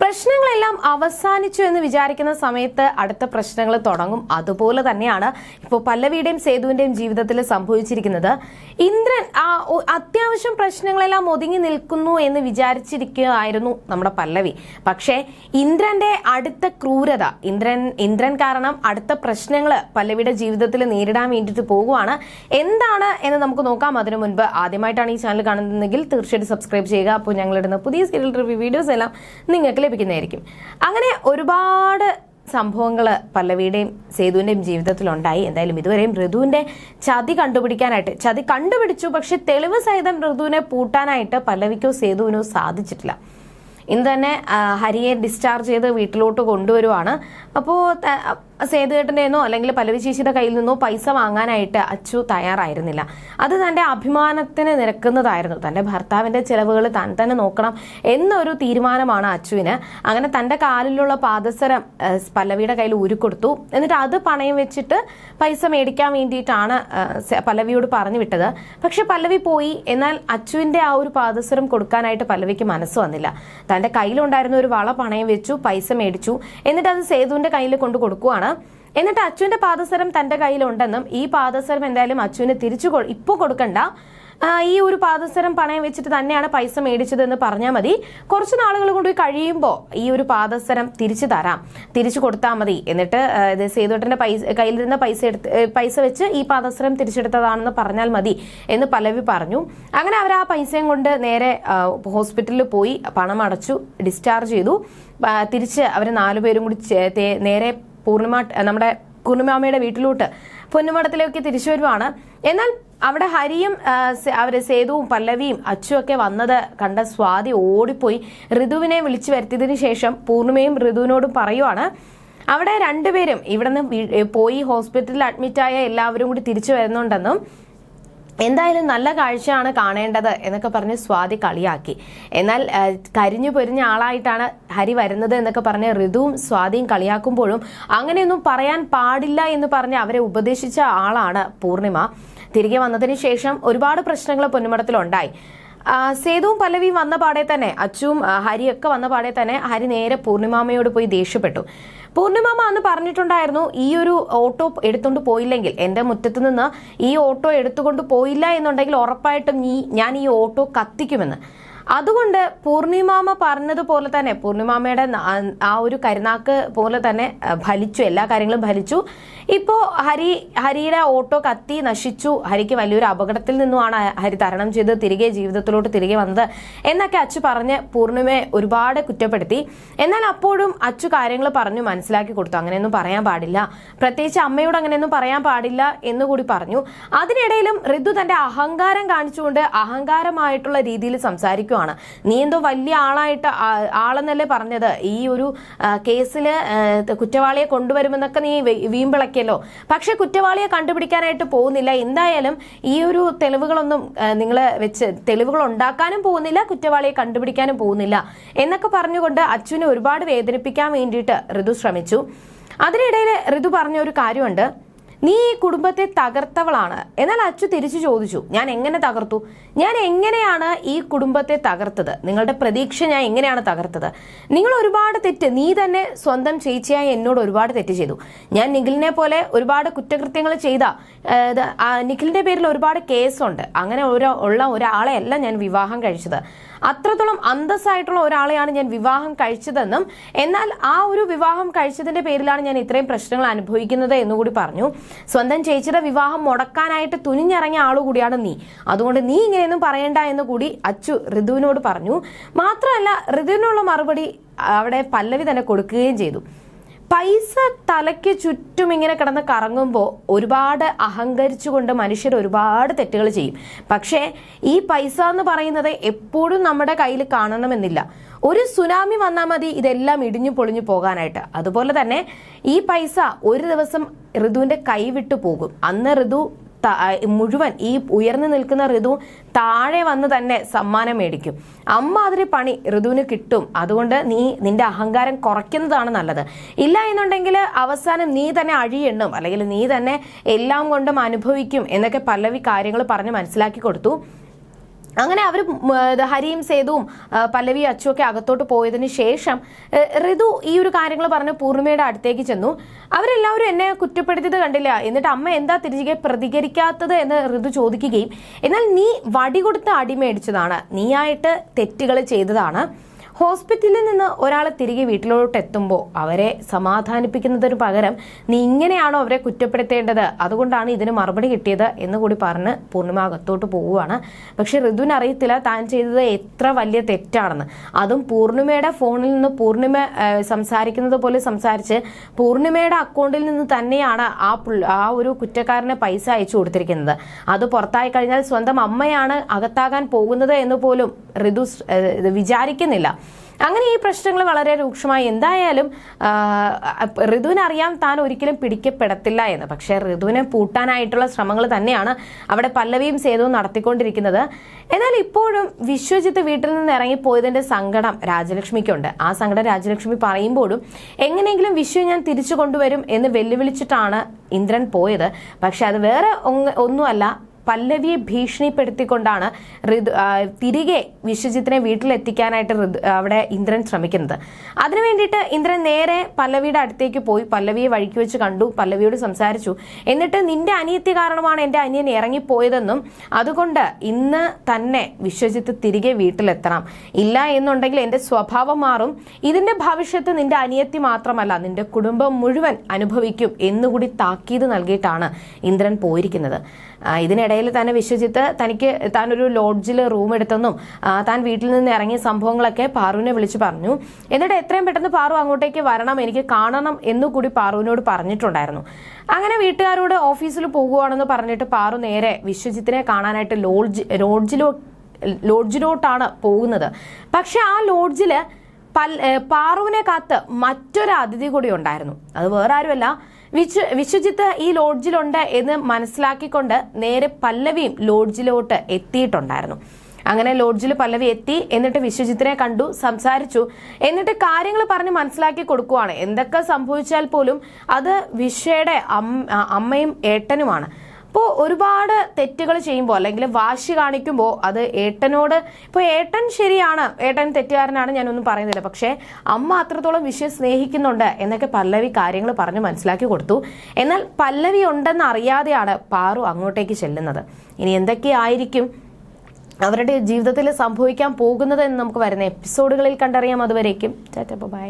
പ്രശ്നങ്ങളെല്ലാം അവസാനിച്ചു എന്ന് വിചാരിക്കുന്ന സമയത്ത് അടുത്ത പ്രശ്നങ്ങൾ തുടങ്ങും. അതുപോലെ തന്നെയാണ് ഇപ്പോൾ പല്ലവിയുടെയും സേതുവിന്റെയും ജീവിതത്തിൽ സംഭവിച്ചിരിക്കുന്നത്. ഇന്ദ്രൻ അത്യാവശ്യം പ്രശ്നങ്ങളെല്ലാം ഒതുങ്ങി നിൽക്കുന്നു എന്ന് വിചാരിച്ചിരിക്കുകയായിരുന്നു നമ്മുടെ പല്ലവി. പക്ഷേ ഇന്ദ്രന്റെ അടുത്ത ക്രൂരത ഇന്ദ്രൻ ഇന്ദ്രൻ കാരണം അടുത്ത പ്രശ്നങ്ങൾ പല്ലവിയുടെ ജീവിതത്തിൽ നേരിടാൻ വേണ്ടിയിട്ട് പോകുവാണ്. എന്താണ് എന്ന് നമുക്ക് നോക്കാം അതിനു മുൻപ്. ആദ്യമായിട്ടാണ് ഈ ചാനൽ കാണുന്നതെങ്കിൽ തീർച്ചയായിട്ടും സബ്സ്ക്രൈബ് ചെയ്യുക. അപ്പോൾ ഞങ്ങളിടുന്ന പുതിയ സീരിയൽ റിവ്യൂ വീഡിയോസ് എല്ലാം നിങ്ങൾക്ക് ലഭിക്കുന്നതായിരിക്കും. അങ്ങനെ ഒരുപാട് സംഭവങ്ങൾ പല്ലവിയുടെയും സേതുവിന്റെയും ജീവിതത്തിലുണ്ടായി. എന്തായാലും ഇതുവരെയും ഋതുവിന്റെ ചതി കണ്ടുപിടിക്കാനായിട്ട് ചതി കണ്ടുപിടിച്ചു പക്ഷെ തെളിവ് സഹിതം ഋതുവിനെ പൂട്ടാനായിട്ട് പല്ലവിക്കോ സേതുവിനോ സാധിച്ചിട്ടില്ല. ഇന്ന് തന്നെ ഹരിയെ ഡിസ്ചാർജ് ചെയ്ത് വീട്ടിലോട്ട് കൊണ്ടുവരുവാണ്. അപ്പോൾ സേതുകേട്ടന്റെ നിന്നോ അല്ലെങ്കിൽ പല്ലവി ചേച്ചിയുടെ കയ്യിൽ നിന്നോ പൈസ വാങ്ങാനായിട്ട് അച്ചു തയ്യാറായിരുന്നില്ല. അത് തന്റെ അഭിമാനത്തിന് നിരക്കുന്നതായിരുന്നു. തന്റെ ഭർത്താവിന്റെ ചിലവുകൾ താൻ തന്നെ നോക്കണം എന്നൊരു തീരുമാനമാണ് അച്ചുവിന്. അങ്ങനെ തന്റെ കാലിലുള്ള പാദസരം പല്ലവിയുടെ കയ്യിൽ ഊരിക്കൊടുത്തു. എന്നിട്ട് അത് പണയം വെച്ചിട്ട് പൈസ മേടിക്കാൻ വേണ്ടിയിട്ടാണ് പല്ലവിയോട് പറഞ്ഞു വിട്ടത്. പക്ഷെ പല്ലവി പോയി. എന്നാൽ അച്ചുവിന്റെ ആ ഒരു പാദസരം കൊടുക്കാനായിട്ട് പല്ലവിക്ക് മനസ്സ് വന്നില്ല. തന്റെ കയ്യിലുണ്ടായിരുന്ന ഒരു വള പണയം വെച്ചു പൈസ മേടിച്ചു. എന്നിട്ട് അത് സേതുവിന്റെ കയ്യിൽ കൊണ്ട് കൊടുക്കുവാണ്. എന്നിട്ട് അച്ഛന്റെ പാദസരം തന്റെ കയ്യിലുണ്ടെന്നും ഈ പാദസരം എന്തായാലും അച്ഛന് തിരിച്ചു കൊ- ഇപ്പോൾ കൊടുക്കണ്ട. ഈ ഒരു പാദസരം പണയം വെച്ചിട്ട് തന്നെയാണ് പൈസ മേടിച്ചതെന്ന് പറഞ്ഞാൽ മതി. കുറച്ച് നാളുകൾ കൊണ്ട് കഴിയുമ്പോൾ ഈ ഒരു പാദസരം തിരിച്ചു തരാം. തിരിച്ചു കൊടുത്താൽ മതി. എന്നിട്ട് സേതുട്ടന്റെ പൈസ കയ്യിലിരുന്ന പൈസ എടുത്ത് പൈസ വെച്ച് ഈ പാദസരം തിരിച്ചെടുത്തതാണെന്ന് പറഞ്ഞാൽ മതി എന്ന് പലവി പറഞ്ഞു. അങ്ങനെ അവർ ആ പൈസയും കൊണ്ട് നേരെ ഹോസ്പിറ്റലിൽ പോയി പണം അടച്ചു ഡിസ്ചാർജ് ചെയ്തു. തിരിച്ച് അവർ നാലുപേരും കൂടി നേരെ പൂർണിമ നമ്മുടെ പൂർണിമാമയുടെ വീട്ടിലോട്ട് പൊന്നുമടത്തിലേക്ക് തിരിച്ചു വരുവാണ്. എന്നാൽ അവിടെ ഹരിയും അവരെ സേതുവും പല്ലവിയും അച്ചും ഒക്കെ വന്നത് കണ്ട സ്വാതി ഓടിപ്പോയി. ഋതുവിനെ വിളിച്ചു വരുത്തിയതിനു ശേഷം പൂർണിമയും ഋതുവിനോടും പറയുവാണ് അവിടെ രണ്ടുപേരും ഇവിടെ നിന്ന് പോയി ഹോസ്പിറ്റലിൽ അഡ്മിറ്റായ എല്ലാവരും കൂടി തിരിച്ചു വരുന്നുണ്ടെന്നും എന്തായാലും നല്ല കാഴ്ചയാണ് കാണേണ്ടത് എന്നൊക്കെ പറഞ്ഞ് സ്വാതി കളിയാക്കി. എന്നാൽ കരിഞ്ഞു പൊരിഞ്ഞ ആളായിട്ടാണ് ഹരി വരുന്നത് എന്നൊക്കെ പറഞ്ഞ് ഋതുവും സ്വാതിയും കളിയാക്കുമ്പോഴും അങ്ങനെയൊന്നും പറയാൻ പാടില്ല എന്ന് പറഞ്ഞ് അവരെ ഉപദേശിച്ച ആളാണ് പൂർണിമ. തിരികെ വന്നതിന് ശേഷം ഒരുപാട് പ്രശ്നങ്ങൾ പൊന്നുമടത്തിലുണ്ടായി സേതുവും പല്ലവിയും വന്ന പാടെ തന്നെ അച്ചുവും ഹരിയൊക്കെ വന്ന പാടെ തന്നെ ഹരി നേരെ പൂർണിമാമയോട് പോയി ദേഷ്യപ്പെട്ടു. പൂർണിമാമ അന്ന് പറഞ്ഞിട്ടുണ്ടായിരുന്നു ഈ ഒരു ഓട്ടോ എടുത്തുകൊണ്ട് പോയില്ലെങ്കിൽ എന്റെ മുറ്റത്ത് നിന്ന് ഈ ഓട്ടോ എടുത്തുകൊണ്ട് പോയില്ല എന്നുണ്ടെങ്കിൽ ഉറപ്പായിട്ടും ഞാൻ ഈ ഓട്ടോ കത്തിക്കുമെന്ന്. അതുകൊണ്ട് പൂർണിമാമ പറഞ്ഞതുപോലെ തന്നെ പൂർണിമാമയുടെ ആ ഒരു കരുനാക്ക് പോലെ തന്നെ ഫലിച്ചു എല്ലാ കാര്യങ്ങളും ഫലിച്ചു. ഇപ്പോൾ ഹരി ഹരിയുടെ ഓട്ടോ കത്തി നശിച്ചു. ഹരിക്ക് വലിയൊരു അപകടത്തിൽ നിന്നുമാണ് ഹരി തരണം ചെയ്ത് തിരികെ ജീവിതത്തിലോട്ട് തിരികെ വന്നത് എന്നൊക്കെ അച്ചു പറഞ്ഞ് പൂർണിമയെ ഒരുപാട് കുറ്റപ്പെടുത്തി. എന്നാൽ അപ്പോഴും അച്ചു കാര്യങ്ങൾ പറഞ്ഞു മനസ്സിലാക്കി കൊടുത്തു. അങ്ങനെയൊന്നും പറയാൻ പാടില്ല. പ്രത്യേകിച്ച് അമ്മയോട് അങ്ങനെയൊന്നും പറയാൻ പാടില്ല എന്നുകൂടി പറഞ്ഞു. അതിനിടയിലും ഋതു തന്റെ അഹങ്കാരം കാണിച്ചുകൊണ്ട് അഹങ്കാരമായിട്ടുള്ള രീതിയിൽ സംസാരിക്കുവാണ് നീ എന്തോ വലിയ ആളായിട്ട് ആളെന്നല്ലേ പറഞ്ഞത്? ഈ ഒരു കേസിൽ കുറ്റവാളിയെ കൊണ്ടുവരുമെന്നൊക്കെ നീ വീമ്പിളക്കിയല്ലോ. പക്ഷെ കുറ്റവാളിയെ കണ്ടുപിടിക്കാനായിട്ട് പോകുന്നില്ല. എന്തായാലും ഈ ഒരു തെളിവുകളൊന്നും നിങ്ങൾ വെച്ച് തെളിവുകൾ ഉണ്ടാക്കാനും പോകുന്നില്ല കുറ്റവാളിയെ കണ്ടുപിടിക്കാനും പോകുന്നില്ല. എന്നൊക്കെ പറഞ്ഞുകൊണ്ട് അച്ഛനെ ഒരുപാട് വേദനിപ്പിക്കാൻ വേണ്ടിയിട്ട് ഋതു ശ്രമിച്ചു. അതിനിടയിൽ ഋതു പറഞ്ഞ ഒരു കാര്യമുണ്ട്. നീ ഈ കുടുംബത്തെ തകർത്തവളാണ്. എന്നാൽ അച്ചു തിരിച്ചു ചോദിച്ചു ഞാൻ എങ്ങനെ തകർത്തു? ഞാൻ എങ്ങനെയാണ് ഈ കുടുംബത്തെ തകർത്തത്? നിങ്ങളുടെ പ്രതീക്ഷ ഞാൻ എങ്ങനെയാണ് തകർത്തത്? നിങ്ങൾ ഒരുപാട് തെറ്റ് നീ തന്നെ സ്വന്തം ചേച്ചിയായി എന്നോട് ഒരുപാട് തെറ്റ് ചെയ്തു. ഞാൻ നിഖിലിനെ പോലെ ഒരുപാട് കുറ്റകൃത്യങ്ങൾ ചെയ്ത നിഖിലിന്റെ പേരിൽ ഒരുപാട് കേസുണ്ട്. അങ്ങനെ ഒരു ഉള്ള ഒരാളെ അല്ല ഞാൻ വിവാഹം കഴിച്ചത്. അത്രത്തോളം അന്തസ്സായിട്ടുള്ള ഒരാളെയാണ് ഞാൻ വിവാഹം കഴിച്ചതെന്നും എന്നാൽ ആ ഒരു വിവാഹം കഴിച്ചതിന്റെ പേരിലാണ് ഞാൻ ഇത്രയും പ്രശ്നങ്ങൾ അനുഭവിക്കുന്നത് എന്നുകൂടി പറഞ്ഞു. സ്വന്തം ചേച്ചിയുടെ വിവാഹം മുടക്കാനായിട്ട് തുനിഞ്ഞിറങ്ങിയ ആളുകൂടിയാണ് നീ. അതുകൊണ്ട് നീ ഇങ്ങനെയൊന്നും പറയണ്ട എന്ന് കൂടി അച്ചു ഋതുവിനോട് പറഞ്ഞു. മാത്രമല്ല ഋതുവിനുള്ള മറുപടി അവിടെ പല്ലവി തന്നെ കൊടുക്കുകയും ചെയ്തു. പൈസ തലയ്ക്ക് ചുറ്റും ഇങ്ങനെ കിടന്ന് കറങ്ങുമ്പോൾ ഒരുപാട് അഹങ്കരിച്ചുകൊണ്ട് മനുഷ്യർ ഒരുപാട് തെറ്റുകൾ ചെയ്യും. പക്ഷേ ഈ പൈസ എന്ന് പറയുന്നത് എപ്പോഴും നമ്മുടെ കയ്യിൽ കാണണമെന്നില്ല. ഒരു സുനാമി വന്നാൽ മതി ഇതെല്ലാം ഇടിഞ്ഞു പൊളിഞ്ഞു പോകാനായിട്ട്. അതുപോലെ തന്നെ ഈ പൈസ ഒരു ദിവസം ഋതുവിന്റെ കൈവിട്ടു പോകും. അന്ന് ഋതു മുഴുവൻ ഈ ഉയർന്നു നിൽക്കുന്ന ഋതു താഴെ വന്ന് തന്നെ സമ്മാനം മേടിക്കും. അമ്മ അതിന് പണി ഋതുവിന് കിട്ടും. അതുകൊണ്ട് നീ നിന്റെ അഹങ്കാരം കുറയ്ക്കുന്നതാണ് നല്ലത്. ഇല്ല എന്നുണ്ടെങ്കിൽ അവസാനം നീ തന്നെ അഴിയെണ്ണും അല്ലെങ്കിൽ നീ തന്നെ എല്ലാം കൊണ്ടും അനുഭവിക്കും എന്നൊക്കെ പല്ലവി കാര്യങ്ങൾ പറഞ്ഞ് മനസ്സിലാക്കി കൊടുത്തു. അങ്ങനെ അവർ ഹരിയും സേതുവും പല്ലവി പല്ലവിയും അച്ചും ഒക്കെ അകത്തോട്ട് പോയതിന് ശേഷം ഋതു ഈ ഒരു കാര്യങ്ങൾ പറഞ്ഞ് പൂർണിമയുടെ അടുത്തേക്ക് ചെന്നു. അവരെല്ലാവരും എന്നെ കുറ്റപ്പെടുത്തിയത് കണ്ടില്ല. എന്നിട്ട് അമ്മ എന്താ തിരികെ പ്രതികരിക്കാത്തത് എന്ന് ഋതു ചോദിക്കുകയും എന്നാൽ നീ വടി കൊടുത്ത് അടിമേടിച്ചതാണ് നീയായിട്ട് തെറ്റുകൾ ചെയ്തതാണ്. ഹോസ്പിറ്റലിൽ നിന്ന് ഒരാളെ തിരികെ വീട്ടിലോട്ട് എത്തുമ്പോൾ അവരെ സമാധാനിപ്പിക്കുന്നതിന് പകരം നീ ഇങ്ങനെയാണോ അവരെ കുറ്റപ്പെടുത്തേണ്ടത്? അതുകൊണ്ടാണ് ഇതിന് മറുപടി കിട്ടിയത് എന്ന് കൂടി പറഞ്ഞ് പൂർണിമ അകത്തോട്ട് പോവുകയാണ്. പക്ഷെ ഋതുവിന് അറിയത്തില്ല താൻ ചെയ്തത് എത്ര വലിയ തെറ്റാണെന്ന്. അതും പൂർണിമയുടെ ഫോണിൽ നിന്ന് പൂർണിമ സംസാരിക്കുന്നത് പോലെ സംസാരിച്ച് പൂർണിമയുടെ അക്കൗണ്ടിൽ നിന്ന് തന്നെയാണ് ആ ആ ഒരു കുറ്റക്കാരന് പൈസ അയച്ചു കൊടുത്തിരിക്കുന്നത്. അത് പുറത്തായി കഴിഞ്ഞാൽ സ്വന്തം അമ്മയാണ് അകത്താകാൻ പോകുന്നത് എന്ന് പോലും ഋതു വിചാരിക്കുന്നില്ല. അങ്ങനെ ഈ പ്രശ്നങ്ങൾ വളരെ രൂക്ഷമായി. എന്തായാലും ഋതുവിനെ അറിയാം താൻ ഒരിക്കലും പിടിക്കപ്പെടത്തില്ല എന്ന്. പക്ഷേ ഋതുവിനെ പൂട്ടാനായിട്ടുള്ള ശ്രമങ്ങൾ തന്നെയാണ് അവിടെ പല്ലവിയും സേതുവും നടത്തിക്കൊണ്ടിരിക്കുന്നത്. എന്നാൽ ഇപ്പോഴും വിശ്വജിത്ത് വീട്ടിൽ നിന്ന് ഇറങ്ങിപ്പോയതിന്റെ സങ്കടം രാജലക്ഷ്മിക്കുണ്ട്. ആ സങ്കടം രാജലക്ഷ്മി പറയുമ്പോഴും എങ്ങനെയെങ്കിലും വിശ്വ ഞാൻ തിരിച്ചു കൊണ്ടുവരും എന്ന് വെല്ലുവിളിച്ചിട്ടാണ് ഇന്ദ്രൻ പോയത്. പക്ഷെ അത് വേറെ ഒന്നുമല്ല പല്ലവിയെ ഭീഷണിപ്പെടുത്തിക്കൊണ്ടാണ് ഋതു തിരികെ വിശ്വജിത്തിനെ വീട്ടിലെത്തിക്കാനായിട്ട് ഋതു അവിടെ ഇന്ദ്രൻ ശ്രമിക്കുന്നത്. അതിനു വേണ്ടിയിട്ട് ഇന്ദ്രൻ നേരെ പല്ലവിയുടെ അടുത്തേക്ക് പോയി പല്ലവിയെ വഴിക്ക് വെച്ച് കണ്ടു പല്ലവിയോട് സംസാരിച്ചു. എന്നിട്ട് നിന്റെ അനിയത്തി കാരണമാണ് എന്റെ അനിയൻ ഇറങ്ങിപ്പോയതെന്നും അതുകൊണ്ട് ഇന്ന് തന്നെ വിശ്വജിത്ത് തിരികെ വീട്ടിലെത്തണം. ഇല്ല എന്നുണ്ടെങ്കിൽ എന്റെ സ്വഭാവം മാറും. ഇതിന്റെ ഭവിഷ്യത്ത് നിന്റെ അനിയത്തി മാത്രമല്ല നിന്റെ കുടുംബം മുഴുവൻ അനുഭവിക്കും എന്നുകൂടി താക്കീത് നൽകിയിട്ടാണ് ഇന്ദ്രൻ പോയിരിക്കുന്നത്. ആ, ഇതിനിടയിൽ തന്നെ വിശ്വജിത്ത് തനിക്ക് താൻ ഒരു ലോഡ്ജിൽ റൂം എടുത്തെന്നും താൻ വീട്ടിൽ നിന്ന് ഇറങ്ങിയ സംഭവങ്ങളൊക്കെ പാറുവിനെ വിളിച്ചു പറഞ്ഞു. എന്നിട്ട് എത്രയും പെട്ടെന്ന് പാറു അങ്ങോട്ടേക്ക് വരണം എനിക്ക് കാണണം എന്നുകൂടി പാറുവിനോട് പറഞ്ഞിട്ടുണ്ടായിരുന്നു. അങ്ങനെ വീട്ടുകാരോട് ഓഫീസിൽ പോകുവാണെന്ന് പറഞ്ഞിട്ട് പാറു നേരെ വിശ്വജിത്തിനെ കാണാനായിട്ട് ലോഡ്ജ് ലോഡ്ജിലോ ലോഡ്ജിലോട്ടാണ് പോകുന്നത്. പക്ഷെ ആ ലോഡ്ജിൽ പൽ പാറുവിനെ കാത്ത് മറ്റൊരു അതിഥി കൂടി ഉണ്ടായിരുന്നു. അത് വേറെ ആരുമല്ല. വിശ്വ വിശ്വജിത്ത് ഈ ലോഡ്ജിലുണ്ട് എന്ന് മനസ്സിലാക്കിക്കൊണ്ട് നേരെ പല്ലവിയും ലോഡ്ജിലോട്ട് എത്തിയിട്ടുണ്ടായിരുന്നു. അങ്ങനെ ലോഡ്ജിൽ പല്ലവി എത്തി എന്നിട്ട് വിശ്വജിത്തിനെ കണ്ടു സംസാരിച്ചു. എന്നിട്ട് കാര്യങ്ങൾ പറഞ്ഞ് മനസ്സിലാക്കി കൊടുക്കുവാണ്. എന്തൊക്കെ സംഭവിച്ചാൽ പോലും അത് വിശ്വയുടെ അമ്മയും ഏട്ടനുമാണ്. അപ്പോൾ ഒരുപാട് തെറ്റുകൾ ചെയ്യുമ്പോൾ അല്ലെങ്കിൽ വാശി കാണിക്കുമ്പോൾ അത് ഏട്ടനോട് ഇപ്പോൾ ഏട്ടൻ ശരിയാണ് ഏട്ടൻ തെറ്റുകാരനാണ് ഞാനൊന്നും പറയുന്നില്ല. പക്ഷേ അമ്മ അത്രത്തോളം വിഷയം സ്നേഹിക്കുന്നുണ്ട് എന്നൊക്കെ പല്ലവി കാര്യങ്ങൾ പറഞ്ഞ് മനസ്സിലാക്കി കൊടുത്തു. എന്നാൽ പല്ലവി ഉണ്ടെന്ന് അറിയാതെയാണ് പാറു അങ്ങോട്ടേക്ക് ചെല്ലുന്നത്. ഇനി എന്തൊക്കെയായിരിക്കും അവരുടെ ജീവിതത്തിൽ സംഭവിക്കാൻ പോകുന്നത് എന്ന് നമുക്ക് വരുന്ന എപ്പിസോഡുകളിൽ കണ്ടറിയാം. അതുവരേക്കും. ബൈ.